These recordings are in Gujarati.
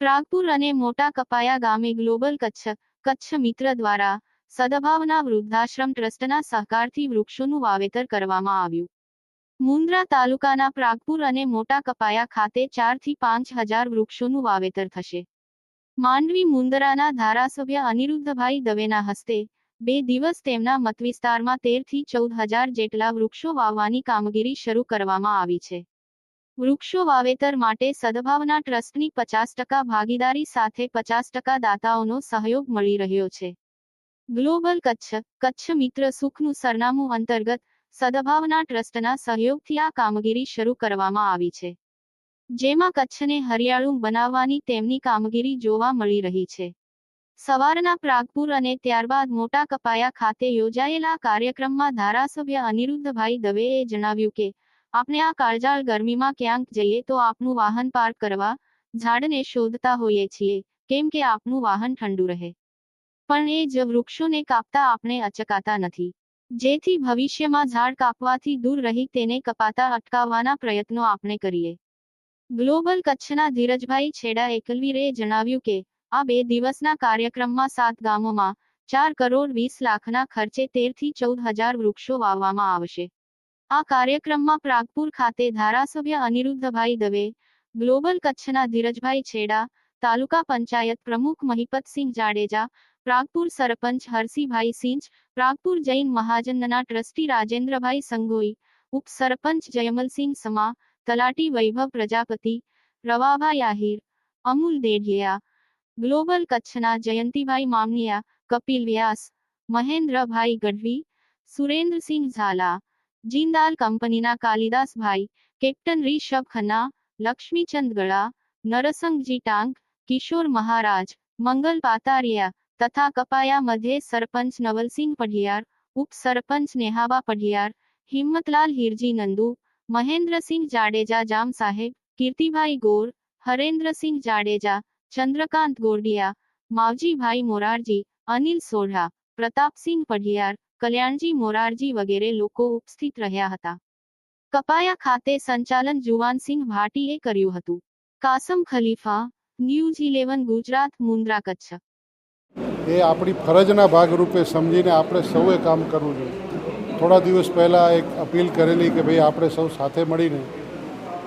પ્રાગપુર અને મોટા કપાયા ગામે ગ્લોબલ કચ્છ કચ્છ મિત્ર દ્વારા સદભાવના વૃદ્ધાશ્રમ ટ્રસ્ટના સહકારથી વૃક્ષોનું વાવેતર કરવામાં આવ્યું. મુન્દ્રા તાલુકાના પ્રાગપુર અને મોટા કપાયા ખાતે ચારથી પાંચ હજાર વૃક્ષોનું વાવેતર થશે. માંડવી મુન્દ્રાના ધારાસભ્ય અનિરુદ્ધભાઈ દવેના હસ્તે બે દિવસ તેમના મતવિસ્તારમાં તેરથી ચૌદ હજાર જેટલા વૃક્ષો વાવવાની કામગીરી શરૂ કરવામાં આવી છે. વૃક્ષો વાવેતર માટે સદભાવના ટ્રસ્ટની પચાસ ટકા ભાગીદારી સાથે પચાસ ટકા દાતાઓનો સહયોગ મળી રહ્યો છે. ગ્લોબલ કચ્છ કચ્છ મિત્ર સુખનું સરનામું અંતર્ગત સદભાવના ટ્રસ્ટના સહયોગથી આ કામગીરી શરૂ કરવામાં આવી છે. જેમાં કચ્છને હરિયાળું બનાવવાની તેમની કામગીરી જોવા મળી રહી છે. સવારના પ્રાગપુર અને ત્યારબાદ મોટા કપાયા ખાતે યોજાયેલા કાર્યક્રમમાં ધારાસભ્ય અનિરુદ્ધભાઈ દવેએ જણાવ્યું કે આપણે આ કાળજાળ ગરમીમાં ક્યાંક જઈએ તો આપનું વાહન પાર્ક કરવા, ઝાડને શોધતા હોઈએ છીએ, કેમ કે આપનું વાહન ઠંડુ રહે. પણ એ જ વૃક્ષોને કાપતા આપણે અચકાતા નથી. જેથી ભવિષ્યમાં ઝાડ કાપવાથી દૂર રહી તેને કપાતા અટકાવવાના પ્રયત્નો આપણે કરીએ. ગ્લોબલ કચ્છના ધીરજભાઈ છેડા એકલવીરે જણાવ્યું કે આ બે દિવસના કાર્યક્રમમાં સાત ગામોમાં ચાર કરોડ વીસ લાખના ખર્ચે તેરથી ચૌદ હજાર વૃક્ષો વાવવામાં આવશે. આ કાર્યક્રમમાં પ્રાગપુર ખાતે ધારાસભ્ય અનિરુદ્ધભાઈ દવે, ગ્લોબલ કચ્છના ધીરજભાઈ છેડા, તાલુકા પંચાયત પ્રમુખ મહિપતસિંહ જાડેજા, પ્રાગપુર સરપંચ હરસીભાઈ સિંચ, પ્રાગપુર જૈન મહાજનના ટ્રસ્ટી રાજેન્દ્રભાઈ સંગોઈ ઉપસરપંચ જયમલસિંહ સમા, તલાટી વૈભવ પ્રજાપતિ, રવાભાઈ આહિર, અમૂલ દેઢિયા ગ્લોબલ કચ્છના જયંતિભાઈ મામનિયા કપિલ વ્યાસ મહેન્દ્રભાઈ ગઢવી સુરેન્દ્રસિંહ ઝાલા જિંદાલ કંપનીના કાલિદાસભાઈ કેપ્ટન રિષભ ખન્ના લક્ષ્મીચંદ ગળા નરસંગજી ટાંક કિશોર મહારાજ મંગલ પાતારિયા તથા કપાયા મધ્યે સરપંચ નવલસિંહ પઢિયાર ઉપસરપંચ નેહાબા પઢિયાર હિંમતલાલ હિરજી નંદુ મહેન્દ્રસિંહ જાડેજા જામ સાહેબ કીર્તિભાઈ ગોર હરેન્દ્રસિંહ જાડેજા ચંદ્રકાંત ગોરડિયા માવજીભાઈ મોરારજી અનિલ સોઢા પ્રતાપસિંહ પઢિયાર કલ્યાણજી મોરારજી વગેરે લોકો ઉપસ્થિત રહ્યા હતા કપાયા ખાતે સંચાલન જુવાનસિંહ ભાટીએ કર્યું હતું કાસમ ખલીફા ન્યૂઝ ઇલેવન ગુજરાત મુન્દ્રા કચ્છ એ આપણી ફરજના ભાગરૂપે સમજીને આપણે સૌએ કામ કરવું જોઈએ. થોડા દિવસ પહેલાં એક અપીલ કરેલી કે ભાઈ આપણે સૌ સાથે મળીને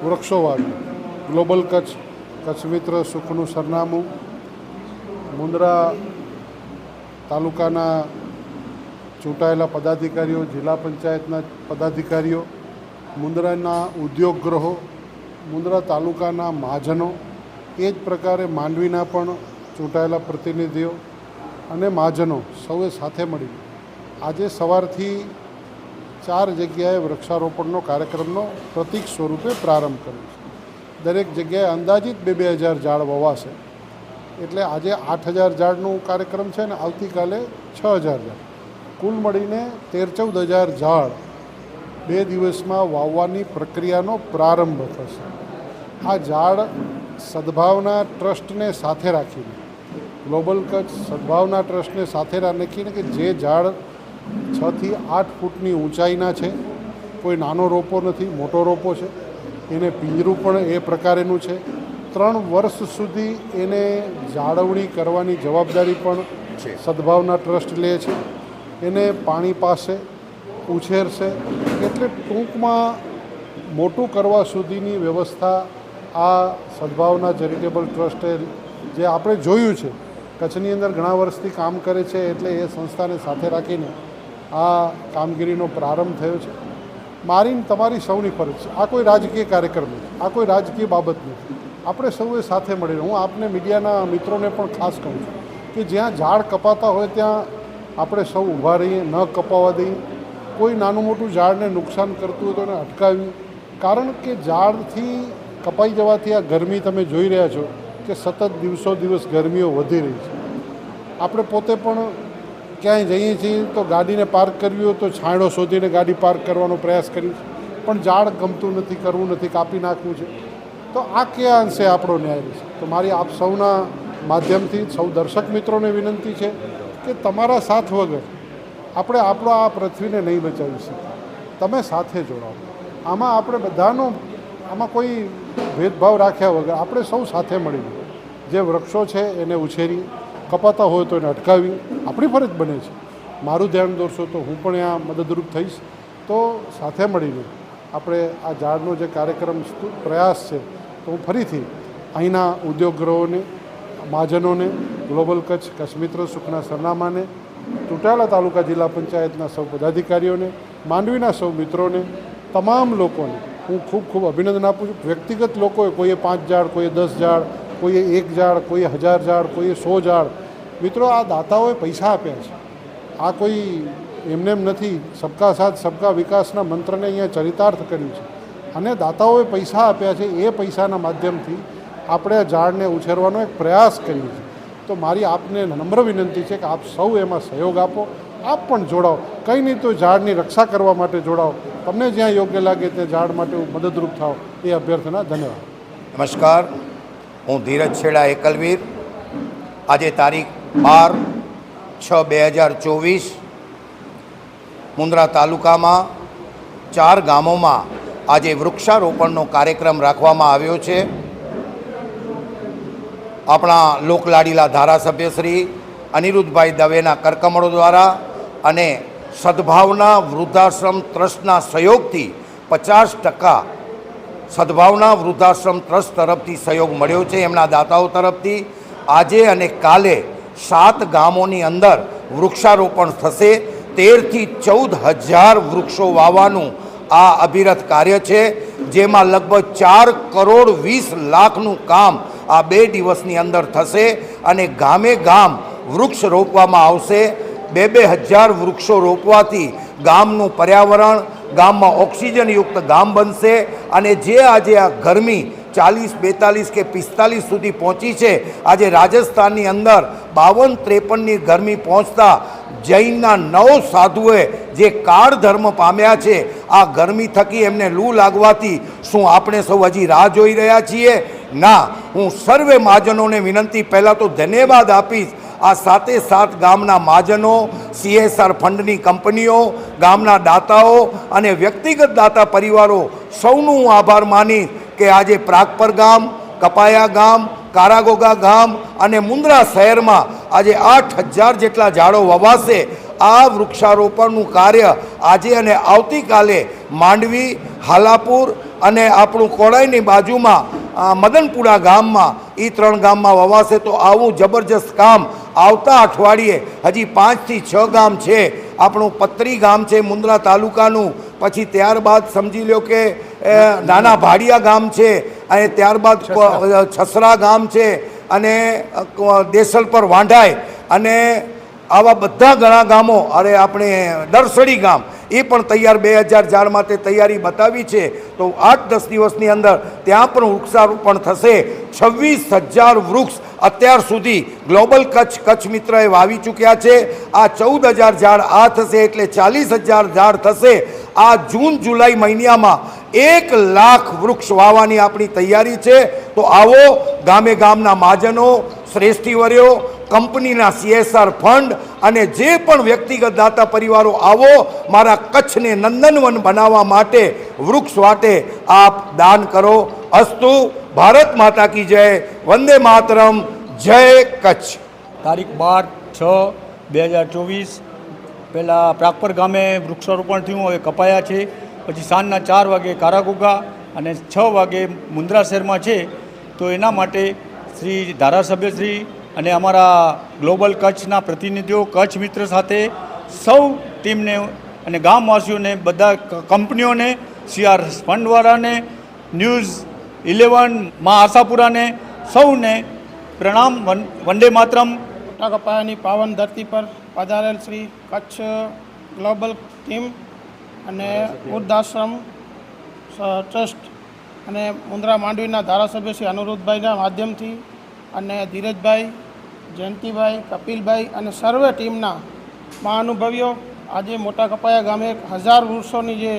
વૃક્ષો વાવીએ. ગ્લોબલ કચ્છ કચ્છ મિત્ર સુખનું સરનામું મુન્દ્રા તાલુકાના ચૂંટાયેલા પદાધિકારીઓ, જિલ્લા પંચાયતના પદાધિકારીઓ મુન્દ્રાના ઉદ્યોગ ગૃહો મુન્દ્રા તાલુકાના મહાજનો, એ જ પ્રકારે માંડવીના પણ ચૂંટાયેલા પ્રતિનિધિઓ અને મહાજનો સૌએ સાથે મળી આજે સવારથી ચાર જગ્યાએ વૃક્ષારોપણનો કાર્યક્રમનો પ્રતિક સ્વરૂપે પ્રારંભ કર્યો છે. દરેક જગ્યાએ અંદાજિત બે બે હજાર ઝાડ વવાશે. એટલે આજે આઠ હજાર ઝાડનું કાર્યક્રમ છે ને આવતીકાલે છ હજાર ઝાડ. કુલ મળીને તેર ચૌદ હજાર ઝાડ બે દિવસમાં વાવવાની પ્રક્રિયાનો પ્રારંભ થશે. આ ઝાડ સદભાવના ટ્રસ્ટને સાથે રાખીને, ગ્લોબલ કચ્છ સદભાવના ટ્રસ્ટને સાથે રાખીને કે જે ઝાડ છથી આઠ ફૂટની ઊંચાઈના છે, કોઈ નાનો રોપો નથી, મોટો રોપો છે એને પિંજરું પણ એ પ્રકારેનું છે. ત્રણ વર્ષ સુધી એને જાળવણી કરવાની જવાબદારી પણ છે. સદભાવના ટ્રસ્ટ લે છે. એને પાણી પાસે ઉછેરશે એટલે ટૂંકમાં મોટું કરવા સુધીની વ્યવસ્થા આ સદભાવના ચેરિટેબલ ટ્રસ્ટે જે આપણે જોયું છે કચ્છની અંદર ઘણા વર્ષથી કામ કરે છે એટલે એ સંસ્થાને સાથે રાખીને આ કામગીરીનો પ્રારંભ થયો છે. મારી ને તમારી સૌની ફરજ છે. આ કોઈ રાજકીય કાર્યક્રમ નથી. આ કોઈ રાજકીય બાબત નથી. આપણે સૌએ સાથે મળીને, હું આપને મીડિયાના મિત્રોને પણ ખાસ કહું છું કે જ્યાં ઝાડ કપાતા હોય ત્યાં આપણે સૌ ઊભા રહીએ, ન કપાવા દઈએ. કોઈ નાનું મોટું ઝાડને નુકસાન કરતું હોય તો એને અટકાવ્યું કારણ કે ઝાડથી કપાઈ જવાથી આ ગરમી તમે જોઈ રહ્યા છો કે સતત દિવસો દિવસ ગરમીઓ વધી રહી છે. આપણે પોતે પણ ક્યાંય જઈએ છીએ તો ગાડીને પાર્ક કરવી હોય તો છાંયડો શોધીને ગાડી પાર્ક કરવાનો પ્રયાસ કરીએ છીએ. પણ ઝાડ ગમતું નથી, કરવું નથી, કાપી નાખવું છે. તો આ કયા અંશે આપણો ન્યાય છે તો મારી આપ સૌના માધ્યમથી, સૌ દર્શક મિત્રોને વિનંતી છે કે તમારા સાથ વગર આપણે આપણો આ પૃથ્વીને નહીં બચાવી શકીએ. તમે સાથે જોડાઓ. આમાં આપણે બધાનો, આમાં કોઈ ભેદભાવ રાખ્યા વગર આપણે સૌ સાથે મળીને જે વૃક્ષો છે એને ઉછેરી કપાતા હોય તો એને અટકાવી આપણી ફરજ બને છે. મારું ધ્યાન દોરશો તો હું પણ ત્યાં મદદરૂપ થઈશ. તો સાથે મળીને આપણે આ ઝાડનો જે કાર્યક્રમ પ્રયાસ છે, તો હું ફરીથી અહીંના ઉદ્યોગગ્રહોને મહાજનોને, ગ્લોબલ કચ્છ કચ્છમિત્ર સુખના સરનામાને, ચૂંટાયેલા તાલુકા જિલ્લા પંચાયતના સૌ પદાધિકારીઓને, માંડવીના સૌ મિત્રોને, તમામ લોકોને હું ખૂબ ખૂબ અભિનંદન આપું છું. વ્યક્તિગત લોકોએ કોઈએ પાંચ ઝાડ કોઈએ દસ ઝાડ કોઈએ એક ઝાડ કોઈએ હજાર ઝાડ કોઈએ સો ઝાડ મિત્રો, આ દાતાઓએ પૈસા આપ્યા છે. આ કોઈ એમને એમ નથી. સબકા સાથ, સબકા વિકાસના મંત્રને અહીંયા ચરિતાર્થ કર્યું છે. અને દાતાઓએ પૈસા આપ્યા છે એ પૈસાના માધ્યમથી આપણે આ ઝાડને ઉછેરવાનો એક પ્રયાસ કરીએ છીએ. તો મારી આપને નમ્ર વિનંતી છે કે આપ સૌ એમાં સહયોગ આપો. આપ પણ જોડાઓ. કંઈ નહીં તો ઝાડની રક્ષા કરવા માટે જોડાઓ. તમને જ્યાં યોગ્ય લાગે ત્યાં ઝાડ માટે મદદરૂપ થાઓ એ અભ્યર્થના ધન્યવાદ. નમસ્કાર. હું ધીરજ છેડા એકલવીર. આજે તારીખ બાર છ બે હજાર ચોવીસ, મુન્દ્રા તાલુકામાં ચાર ગામોમાં આજે વૃક્ષારોપણનો કાર્યક્રમ રાખવામાં આવ્યો છે. આપણા લોકલાડીલા ધારાસભ્ય શ્રી અનિરુદ્ધભાઈ દવેના કરકમળો દ્વારા અને સદભાવના વૃદ્ધાશ્રમ ટ્રસ્ટના સહયોગથી પચાસ ટકા સદભાવના વૃદ્ધાશ્રમ ટ્રસ્ટ તરફથી સહયોગ મળ્યો છે. એમના દાતાઓ તરફથી આજે અને કાલે સાત ગામોની અંદર વૃક્ષારોપણ થશે. તેરથી ચૌદ હજાર વૃક્ષો વાવવાનું આ અભિરત કાર્ય છે. જેમાં લગભગ ચાર કરોડ વીસ લાખનું કામ આ બે દિવસની અંદર થશે અને ગામે ગામ વૃક્ષ રોપવામાં આવશે. બે બે હજાર વૃક્ષો રોપવાથી ગામનું પર્યાવરણ, ગામમાં ઓક્સિજનયુક્ત ગામ બનશે અને જે આજે આ ગરમી ચાલીસ, બેતાલીસ કે પિસ્તાલીસ સુધી પહોંચી છે. આજે રાજસ્થાનની અંદર બાવન ત્રેપનની ગરમી પહોંચતા જૈનના નવ સાધુએ જે કાળ ધર્મ પામ્યા છે, આ ગરમી થકી એમને લૂ લાગવાથી શું આપણે સૌ હજી રાહ જોઈ રહ્યા છીએ? ના, હું સર્વે મહાજનોને વિનંતી, પહેલાં તો ધન્યવાદ આપીશ. આ સાતે સાત ગામના મહાજનો, સીએસઆર ફંડની કંપનીઓ, ગામના દાતાઓ અને વ્યક્તિગત દાતા પરિવારો સૌનું હું આભાર માનીશ કે આજે પ્રાગપર ગામ, કપાયા ગામ, કારાગોગા ગામ અને મુન્દ્રા શહેરમાં આજે આઠ હજાર જેટલા ઝાડો વવાશે. આ વૃક્ષારોપણનું કાર્ય આજે અને આવતીકાલે માંડવી, હાલાપુર અને આપણું કોડાઈની બાજુમાં મદનપુરા ગામમાં એ ત્રણ ગામમાં વવાશે તો આવું જબરજસ્ત કામ આવતા અઠવાડિયે હજી પાંચથી છ ગામ છે. આપણું પત્રી ગામ છે મુન્દ્રા તાલુકાનું. પછી ત્યારબાદ સમજી લો કે નાના ભાડિયા ગામ છે અને ત્યારબાદ છસરા. ગામ છે અને દેસલ પર વાંઢાય અને આવા બધા ઘણા ગામો અરે આપણે દરસડી ગામ એ પણ તૈયાર બે હજાર ઝાડ માટે તૈયારી બતાવી છે. તો આઠ દસ દિવસની અંદર ત્યાં પણ વૃક્ષારોપણ થશે. છવ્વીસ હજાર વૃક્ષ અત્યાર સુધી ગ્લોબલ કચ્છ કચ્છ મિત્રએ વાવી ચૂક્યા છે. આ ચૌદ હજાર ઝાડ આ થશે એટલે ચાલીસ હજાર ઝાડ થશે. આ જૂન જુલાઈ મહિનામાં એક લાખ વૃક્ષ વાવવાની આપણી તૈયારી છે. તો આવો ગામે ગામના મહાજનો, શ્રેષ્ઠીવર્યો, કંપનીના સીએસઆર ફંડ અને જે પણ વ્યક્તિગત દાતા પરિવારો આવો, મારા કચ્છને નંદનવન બનાવવા માટે વૃક્ષ વાટે આપ દાન કરો. અસ્તુ, ભારત માતા કી જય, વંદે માતરમ, જય કચ્છ. તારીખ બાર છ, બે હજાર ચોવીસ પહેલાં પ્રાગપર ગામે વૃક્ષારોપણ થયું, હવે કપાયા છે. પછી સાંજના ચાર વાગે કારાગુગા અને છ વાગે મુન્દ્રા શહેરમાં છે. તો એના માટે શ્રી ધારાસભ્યશ્રી અને અમારા ગ્લોબલ કચ્છના પ્રતિનિધિઓ, કચ્છ મિત્ર સાથે સૌ ટીમને અને ગામવાસીઓને, બધા કંપનીઓને સીઆર ફંડવાળાને ન્યૂઝ ઇલેવન મા આશાપુરાને સૌને પ્રણામ વન- વંદે માતરમ. કપાયાની પાવન ધરતી પર પધારેલ શ્રી કચ્છ ગ્લોબલ ટીમ અને વૃદ્ધાશ્રમ ટ્રસ્ટ અને મુન્દ્રા માંડવીના ધારાસભ્ય શ્રી અનુરુદ્ધભાઈના માધ્યમથી અને ધીરજભાઈ જયંતિભાઈ કપિલભાઈ અને સર્વે ટીમના મહાનુભવીઓ આજે મોટા કપાયા ગામે એક હજાર વૃક્ષોની જે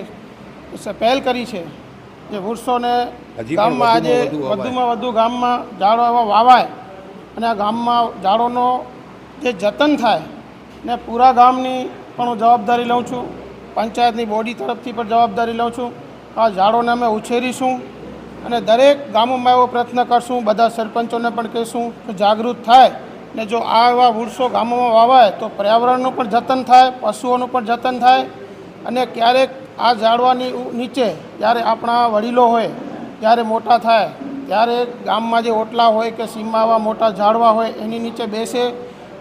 પહેલ કરી છે. જે વૃક્ષોને ગામમાં આજે વધુમાં વધુ વધુમાં વધુ ગામમાં ઝાડો એવા વાવાય અને આ ગામમાં ઝાડોનો જે જતન થાય ને પૂરા ગામની પણ હું જવાબદારી લઉં છું. પંચાયતની બોડી તરફથી પણ જવાબદારી લઉં છું. આ ઝાડોને અમે ઉછેરીશું અને દરેક ગામોમાં એવો પ્રયત્ન કરશું. બધા સરપંચોને પણ કહીશું કે જાગૃત થાય ને જો આ એવા વૃક્ષો ગામોમાં વાવાય તો પર્યાવરણનું પણ જતન થાય, પશુઓનું પણ જતન થાય અને ક્યારેક આ ઝાડવાની નીચે જ્યારે આપણા વડીલો હોય ત્યારે મોટા થાય, ત્યારે ગામમાં જે ઓટલા હોય કે સીમમાં આવા મોટા ઝાડવા હોય એની નીચે બેસે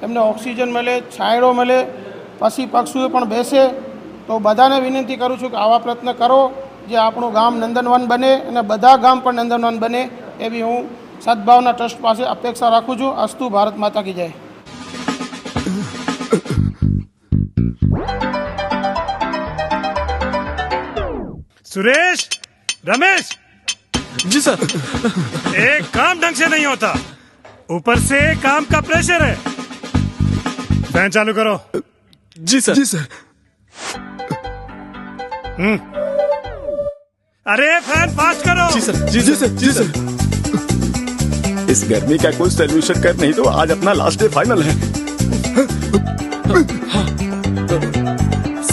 એમને ઓક્સિજન મળે છાંયડો મળે પશી પક્ષીઓ પણ બેસે તો બધાને વિનંતી કરું છું કે આવા પ્રયત્ન કરો જે આપણું ગામ નંદનવન બને અને બધા ગામ પણ નંદનવન બને એવી હું સદભાવના ટ્રસ્ટ પાસે અપેક્ષા રાખું છું અસ્તુ ભારત માતા કી જય सुरेश रमेश जी सर एक काम ढंग से नहीं होता ऊपर से काम का प्रेशर है फ़ैन चालू करो। जी सर। जी सर। हम्म। अरे फ़ैन फास्ट करो। जी सर जी जी सर जी सर। इस गर्मी का कोई सोल्यूशन कर नहीं तो आज अपना लास्ट डे फाइनल है।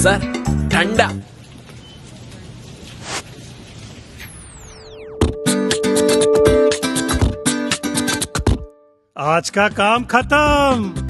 सर ठंडा। आज का काम खत्म।